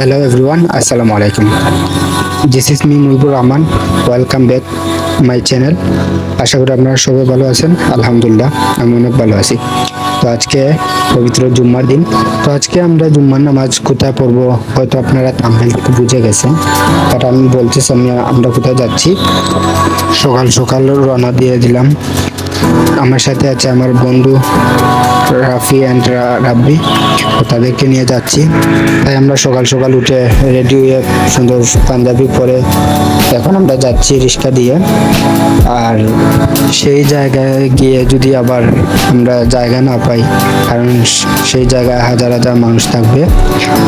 Hello everyone, Assalamu alaikum. This is me Mujibur Rahman welcome back my channel আশা করি আপনারা সবাই ভালো আছেন। আলহামদুলিল্লাহ আমি অনেক ভালো আছি। তো আজকে পবিত্র জুম্মার দিন। তো আজকে আমরা জুম্মার নামাজ কোথায় পড়ব হয়তো আপনারা তামিল থেকে বুঝে গেছেন। বাট আমি বলতেছি আমি আমরা কোথায় যাচ্ছি? সকাল সকাল রওনা দিয়ে দিলাম। আমার সাথে আছে আমার বন্ধু রাফি অ্যান্ড রাব্বি। তাদেরকে নিয়ে যাচ্ছি। তাই আমরা সকাল সকাল উঠে রেডি হয়ে সুন্দর পাঞ্জাবি পরে এখন আমরা যাচ্ছি রিক্সা দিয়ে। আর সেই জায়গায় গিয়ে যদি আবার আমরা জায়গা না পাই, কারণ সেই জায়গায় হাজার হাজার মানুষ থাকবে,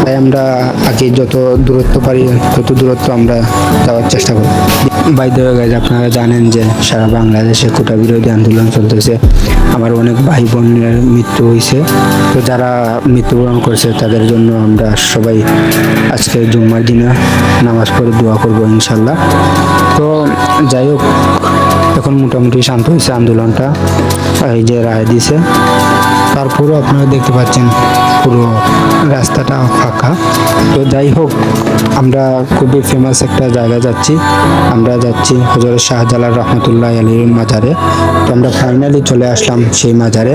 তাই আমরা আগে যত দূরত্ব পারি, তত দূরত্ব আমরা যাওয়ার চেষ্টা করি বাইদ্য গাছ আপনারা জানেন যে সারা বাংলাদেশে কোটা বিরোধী আন্দোলন চলতেছে। আমার অনেক ভাই বোনের মৃত্যু হয়েছে। তো যারা মৃত্যুবরণ করেছে, তাদের জন্য আমরা সবাই আজকে জুম্মার দিনে নামাজ পড়ে দোয়া করব ইনশাল্লাহ। তো যাই হোক এখন মোটামুটি শান্ত হয়েছে আন্দোলনটা। এই যে রায় দিছে তারপরও আপনারা দেখতে পাচ্ছেন পুরো রাস্তাটা ফাঁকা। তো যাই হোক, আমরা খুবই ফেমাস একটা জায়গা যাচ্ছি। আমরা যাচ্ছি হজরত শাহজালাল রহমতুল্লাহ আলীর মাজারে। তো আমরা ফাইনালি চলে আসলাম সেই মাজারে।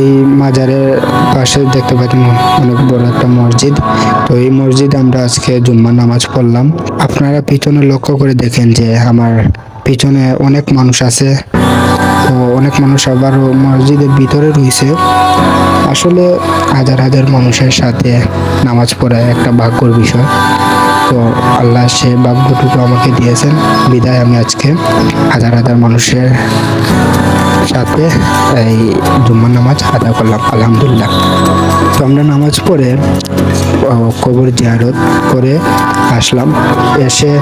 এই মাজারের পাশে দেখতে পাচ্ছেন অনেক বড় একটা মসজিদ। তো এই মসজিদে আমরা আজকে জুম্মা নামাজ পড়লাম। আপনারা পিছনে লক্ষ্য করে দেখেন যে আমার পিছনে অনেক মানুষ আছে। তো অনেক মানুষ আবার মসজিদের ভিতরে রয়েছে। আসলে হাজার হাজার মানুষের সাথে নামাজ পড়া একটা ভাগ্যর বিষয়। তো আল্লাহ সে ভাগ্যটুকু আমাকে দিয়েছেন। বিদায় আমি আজকে হাজার হাজার মানুষের সাথে এই জুম্মার নামাজ আদা করলাম আলহামদুলিল্লাহ। তো আমরা নামাজ পড়ে ও, কবর জিয়ারত করে আসলাম। এসে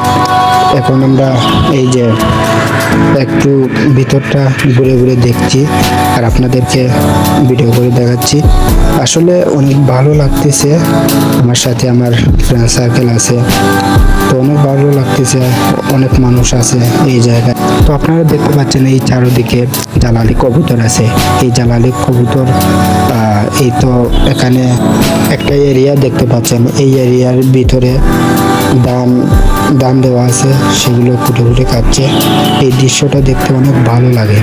এখন আমরা এই যে একটু ভিতরটা ঘুরে ঘুরে দেখছি আর আপনাদেরকে ভিডিও করে দেখাচ্ছি। আসলে অনেক ভালো লাগতেছে আমার সাথে আমার ফ্রেন্ড সার্কেল আছে। তো অনেক ভালো লাগতেছে, অনেক মানুষ আছে এই জায়গায়। তো আপনারা দেখতে পাচ্ছেন এই চারদিকে জালালি কবুতর আছে। এই জালালি কবুতর এই তো এখানে একটা এরিয়া দেখতে পাচ্ছেন। এই এরিয়ার ভিতরে দাম দাম দেওয়া আছে, সেগুলো ফুটে ফুটে খাচ্ছে এই দৃশ্যটা দেখতে অনেক ভালো লাগে।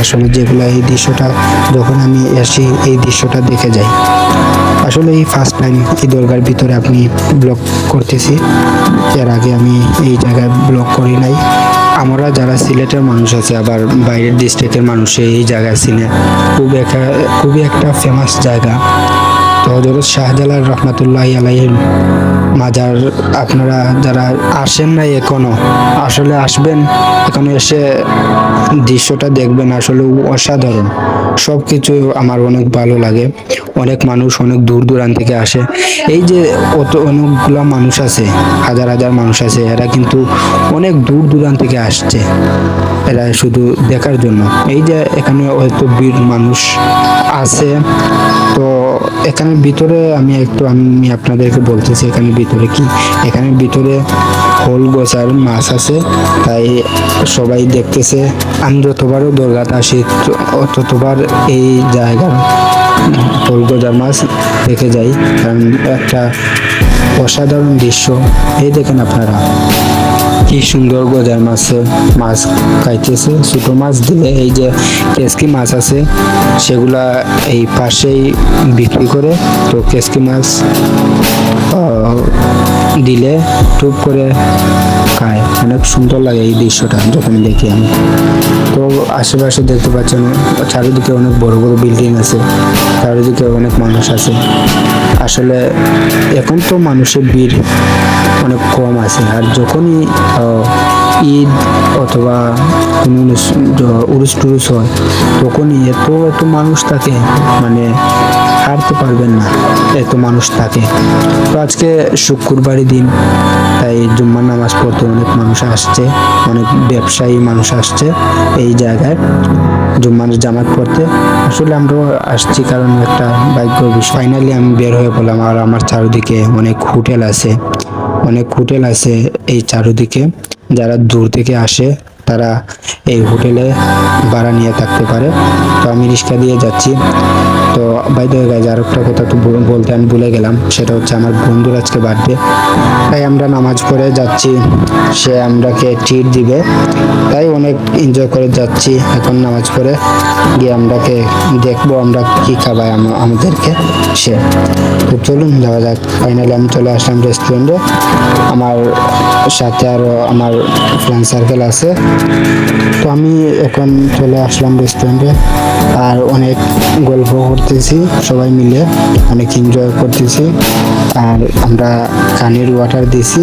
আসলে যেগুলো এই দৃশ্যটা, যখন আমি আসি, এই দৃশ্যটা দেখে যাই। আসলে এই ফার্স্ট টাইম এই দরগার ভিতরে আপনি ব্লগ করতেছি। এর আগে আমি এই জায়গায় ব্লগ করি নাই। আমরা যারা সিলেটের মানুষ আছে, আবার বাইরের ডিস্ট্রিক্টের মানুষ, এই জায়গায় চিনে খুব একটা, খুবই একটা ফেমাস জায়গা। তো হজরত শাহজালাল রহমতুল্লাহ আলাইহির মাজার, আপনারা যারা আসেন নাই এখনও, আসলে আসবেন, এখানে এসে দৃশ্যটা দেখবেন, আসলে অসাধারণ। সব কিছু আমার অনেক ভালো লাগে। অনেক মানুষ অনেক দূর দূরান্ত থেকে আসে। এই যে অত অনেকগুলো মানুষ আছে, হাজার হাজার মানুষ আছে, এরা কিন্তু অনেক দূর দূরান্ত থেকে আসছে। এরা শুধু দেখার জন্য। এই যে এখানে হয়তো বীর মানুষ আছে, তো এখানে ভিতরে আমি একটু আমি আপনাদেরকে বলতেছি এখানে ভিতরে কি? এখানে ভিতরে হোল গোছার মাছ আছে, তাই সবাই দেখতেছে। আমি যতবারও দরগাত আসি ততবার এই জায়গার হোল গোজার মাছ দেখে যাই। কারণ একটা অসাধারণ দৃশ্য। এই দেখেন আপনারা। কি সুন্দর গজার মাছ মাছ খাইতেছে। ছোট মাছ দিলে এই যে কেসকি মাছ আছে, সেগুলা এই পাশেই বিক্রি করে তো কেসকি মাছ দিলে টুপ করে খায়। অনেক সুন্দর লাগে এই দৃশ্যটা, যখন দেখি আমি। তো আশেপাশে দেখতে পাচ্ছেন, চারিদিকে অনেক বড় বড় বিল্ডিং আছে, চারিদিকে অনেক মানুষ আছে। আসলে এখন তো মানুষের ভিড় অনেক কম আছে। আর যখনই ঈদ অথবা কোনো উরুস টুরুস হয়, তখনই এত এত মানুষ থাকে মানে হারতে পারবেন না, এত মানুষ থাকে। তো আজকে শুক্রবারই দিন, তাই জুম্মার নামাজ পড়তে অনেক মানুষ আসছে, অনেক ব্যবসায়ী মানুষ আসছে এই জায়গায়। জুম্মার জামাত পড়তে। আসলে আমরাও আসছি কারণ একটা ভাগ্য ফাইনালি আমি বের হয়ে পড়লাম আর আমার চারিদিকে অনেক হোটেল আছে। অনেক হোটেল আছে এই চারিদিকে। যারা দূর থেকে আসে, তারা এই হোটেলে ভাড়া নিয়ে থাকতে পারে। তো আমি রিক্সা দিয়ে যাচ্ছি। তো বাই দ্য গাইজ আর একটা কথা তো বল- বলতে আমি ভুলে গেলাম, সেটা হচ্ছে আমার বন্ধুর আজকে বার্থডে তাই আমরা নামাজ পড়ে যাচ্ছি, সে আমরাকে ট্রিট দিবে। তাই অনেক এনজয় করে যাচ্ছি এখন নামাজ পড়ে। গিয়ে আমরাকে দেখব আমরা কি আম- আমাদেরকে, সে। তো চলুন যাওয়া যাক। ফাইনালি আমি চলে আসলাম রেস্টুরেন্টে আমার সাথে আরও আমার ফ্রেন্ড সার্কেল আছে। তো আমি এখন চলে আসলাম রেস্টুরেন্টে আর অনেক গল্প করতেছি সবাই মিলে অনেক এনজয় করতেছি। আর আমরা কানের ওয়াটার দিছি।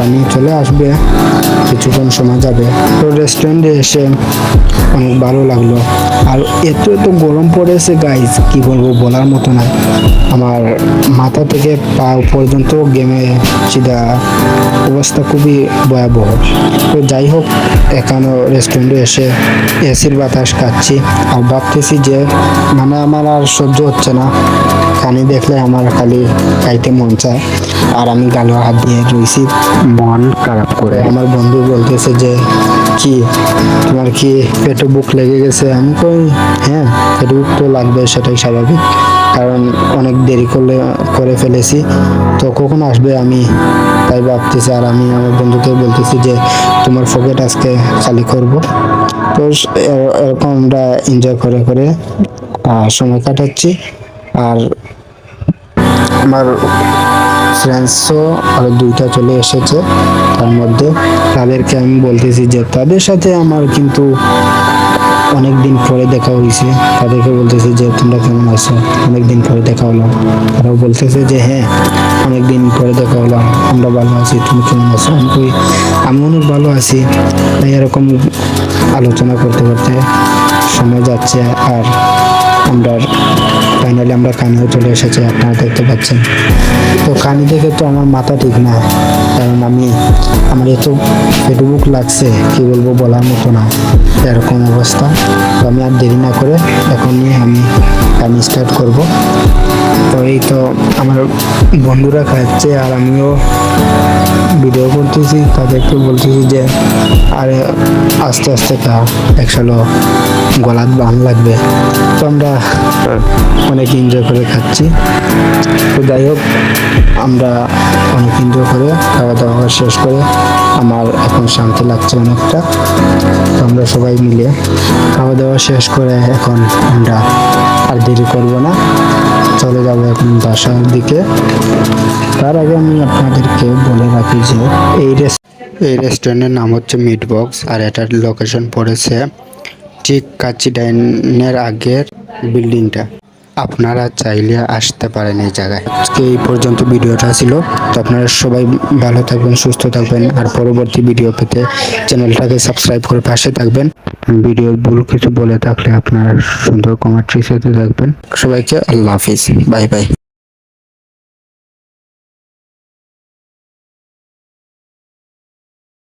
পানি চলে আসবে, কিছুক্ষণ সময় যাবে। তো রেস্টুরেন্টে এসে অনেক ভালো লাগল। আর এত এত গরম পড়েছে গাইজ কি বলব বলার মতো না আমার মাথা থেকে পা পর্যন্ত গেমে চিদা অবস্থা খুবই ভয়াবহ। তো যাই হোক এখানে রেস্টুরেন্টে এসে এসির বাতাস খাচ্ছি। আর ভাবতেছি যে মানে আমার আর সহ্য হচ্ছে না। পানি দেখলে আমার খালি খাইতে মন চায়। আর আমি গালো হাত দিয়ে রয়েছি। মন খারাপ করে। আমার বন্ধু বলতেছে যে কি? তোমার কি পেটে বুক লেগে গেছে? আমি কই হ্যাঁ পেটে বুক তো লাগবে সেটাই স্বাভাবিক। কারণ অনেক দেরি করলে করে ফেলেছি। তো কখন আসবে আমি? তাই ভাবতেছি আর আমি আমার বন্ধুকে বলতেছি যে তোমার পকেট আজকে খালি করব। তো এরকম আমরা এনজয় করে করে সময় কাটাচ্ছি। আর আমার ফ্রেন্ডসও আরও দুইটা চলে এসেছে। তার মধ্যে তাদেরকে আমি বলতেছি যে তাদের সাথে আমার কিন্তু অনেক দিন পরে দেখা হয়েছে। তাদেরকে বলতেছি যে তোমরা কেমন আছো? অনেক দিন পরে দেখা হলো। তারাও বলতেছে যে হ্যাঁ অনেক দিন পরে দেখা হলো। আমরা ভালো আছি, তুমি কেমন আছো? আমি আমি অনেক ভালো আছি। তাই এরকম আলোচনা করতে করতে সময় যাচ্ছে আর আমরা ফাইনালি আমরা কানেও চলে এসেছি, আপনারা দেখতে পাচ্ছেন। তো কানি দেখে তো আমার মাথা ঠিক না, কারণ আমি, আমার এত ফেসবুক লাগছে, কি বলব বলার মতো না, এরকম অবস্থা। তো আমি আর দেরি না করে এখন নিয়ে আমি কানি স্টার্ট করব। তো এই তো আমার বন্ধুরা খাচ্ছে আর আমিও করতেছি তাদেরকে বলতেছি যে, আরে, আস্তে আস্তে খা একসালো গলাত বান লাগবে। তো আমরা অনেক এনজয় করে খাচ্ছি। তো যাই হোক, আমরা অনেক এনজয় করে খাওয়া দাওয়া শেষ করে আমার এখন শান্তি লাগছে অনেকটা। তো আমরা সবাই মিলে খাওয়া দাওয়া শেষ করে এখন আমরা আর দেরি করব না। চলে যাব এখন বাসার দিকে। তার আগে আমি আপনাদেরকে বলে রাখি যে এই এই রেস্টুরেন্টের নাম হচ্ছে মিট বক্স আর এটার লোকেশন পড়েছে ঠিক কাচি ডাইনের আগের বিল্ডিংটা আপনারা চাইলে আসতে পারেন এই জায়গায়। আজকে এই পর্যন্ত ভিডিওটা ছিল। তো আপনারা সবাই ভালো থাকবেন, সুস্থ থাকবেন। আর পরবর্তী ভিডিও পেতে চ্যানেলটাকে সাবস্ক্রাইব করে পাশে থাকবেন। ভিডিওর ভুল কিছু বলে থাকলে আপনারা সুন্দর কমেন্ট্রি সাথে থাকবেন সবাইকে আল্লাহ হাফিজ। Bye bye.